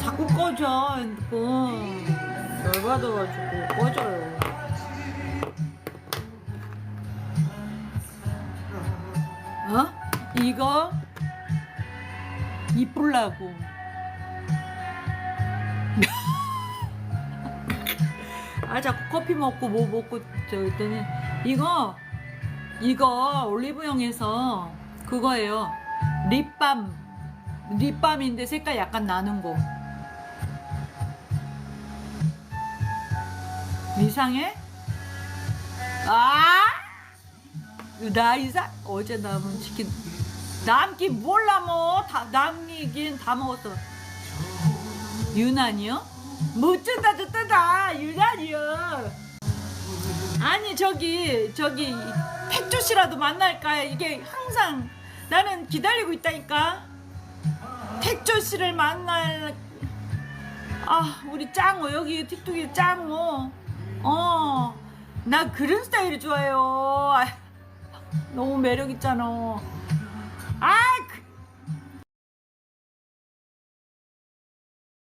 자꾸 꺼져 핸드폰. 열받아가지고 꺼져요. 어? 이거? 이쁠라고. 아 자꾸 커피 먹고 뭐 먹고 저 있더니 이거 이거 올리브영에서 그거예요. 립밤. 립밤인데 색깔 약간 나는 거 이상해? 아! 나 이상 어제 남은 치킨 남긴 몰라 뭐 다 남기긴 다 먹었어. 유난이요? 못 준다 듣다. 유난이요. 아니 저기 저기 택조 씨라도 만날까? 이게 항상 나는 기다리고 있다니까. 택조 씨를 만날 아 우리 짱호 여기 틱톡에 짱호 어 나 그런 스타일이 좋아요. 아, 너무 매력 있잖아 아